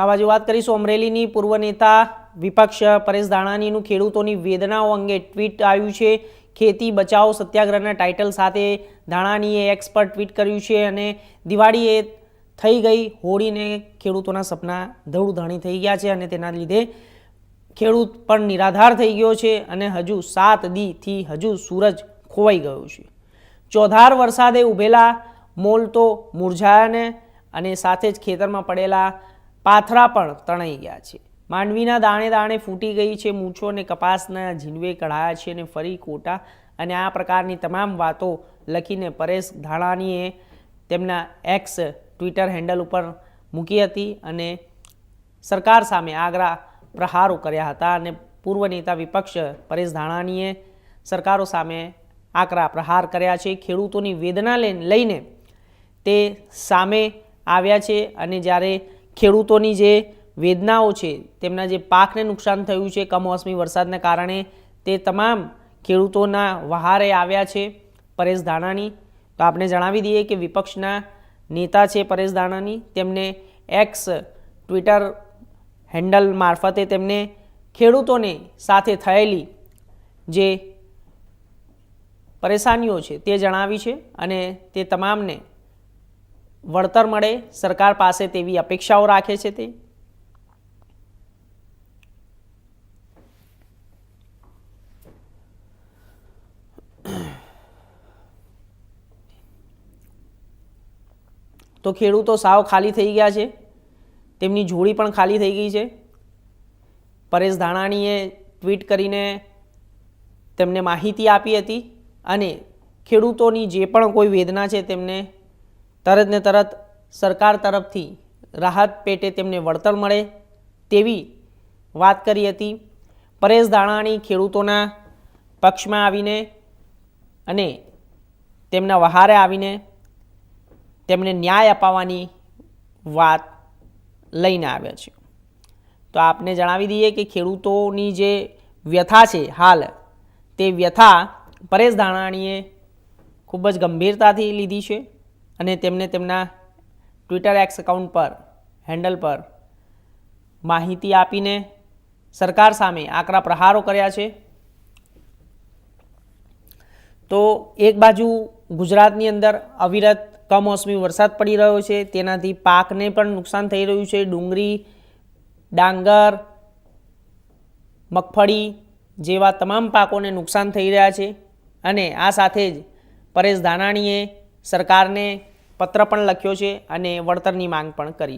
આ બાજુ વાત કરીશું. અમરેલીની પૂર્વ નેતા વિપક્ષ પરેશ દાણાનીનું ખેડૂતોની વેદનાઓ અંગે ટ્વીટ આવ્યું છે. ખેતી બચાવો સત્યાગ્રહના ટાઇટલ સાથે દાણાનીએ એક્સ પર ટ્વીટ કર્યું છે અને દિવાળીએ થઈ ગઈ. હોળીને ખેડૂતોના સપના ધૂળધાણી થઈ ગયા છે અને તેના લીધે ખેડૂત પણ નિરાધાર થઈ ગયો છે અને હજુ સાત દીથી હજુ સૂરજ ખોવાઈ ગયો છે. ચોધાર વરસાદે ઉભેલા મોલ તો મુરઝાયાને અને સાથે જ ખેતરમાં પડેલા પાથરા પણ તણાઈ ગયા છે. માંડવીના દાણે દાણે ફૂટી ગઈ છે, મૂછો અને કપાસના ઝીંડવે કઢાયા છે અને ફરી કોટા અને આ પ્રકારની તમામ વાતો લખીને પરેશ ધાણાનીએ તેમના એક્સ ટ્વિટર હેન્ડલ ઉપર મૂકી હતી અને સરકાર સામે આગ્રા પ્રહારો કર્યા હતા અને પૂર્વ નેતા વિપક્ષ પરેશ ધાણાનીએ સરકારો સામે આકરા પ્રહાર કર્યા છે. ખેડૂતોની વેદના લઈ- લઈને તે સામે આવ્યા છે અને જ્યારે ખેડૂતોની જે વેદનાઓ છે, તેમના જે પાકને નુકસાન થયું છે, કમોસમી વરસાદને કારણે તે તમામ ખેડૂતોના વહારે આવ્યા છે પરેશ ધાણાની તો આપણે જણાવી દઈએ કે વિપક્ષના નેતા છે પરેશ ધાણાની તેમને એક્સ ટ્વિટર હેન્ડલ મારફતે તેમને ખેડૂતોને સાથે થયેલી જે પરેશાનીઓ છે તે જણાવી છે અને તે તમામને વળતર મળે, સરકાર પાસે તેવી અપેક્ષાઓ રાખે છે તે. તો ખેડૂતો સાવ ખાલી થઈ ગયા છે. તેમની જોડી પણ ખાલી થઈ ગઈ છે. પરેશ ધાણાણીએ ટ્વીટ કરીને તેમને માહિતી આપી હતી અને ખેડૂતોની જે પણ કોઈ વેદના છે તેમને તરત ને તરત સરકાર તરફથી રાહત પેટે તેમને વળતર મળે તેવી વાત કરી હતી. પરેશ ધાણાણી ખેડૂતોના પક્ષમાં આવીને અને તેમના વહારે આવીને તેમને ન્યાય અપાવવાની વાત લઈને આવ્યા છે. તો આપને જણાવી દઈએ કે ખેડૂતોની જે વ્યથા છે હાલ, તે વ્યથા પરેશ ધાણાણીએ ખૂબ જ ગંભીરતાથી લીધી છે. અને તેમને તેમના ટ્વિટર એક્સ એકાઉન્ટ પર હેન્ડલ પર માહિતી આપીને સરકાર સામે આકરા પ્રહારો કર્યા છે. તો એક બાજુ ગુજરાતની અંદર અવિરત કમોસમી વરસાદ પડી રહ્યો છે, તેનાથી પાકને પણ નુકસાન થઈ રહ્યું છે. ડુંગળી, ડાંગર, મગફળી જેવા તમામ પાકોને નુકસાન થઈ રહ્યા છે. અને આ સાથે જ પરેશ ધાનાણીએ સરકારને પત્ર પણ લખ્યો છે અને વળતરની માંગ પણ કરી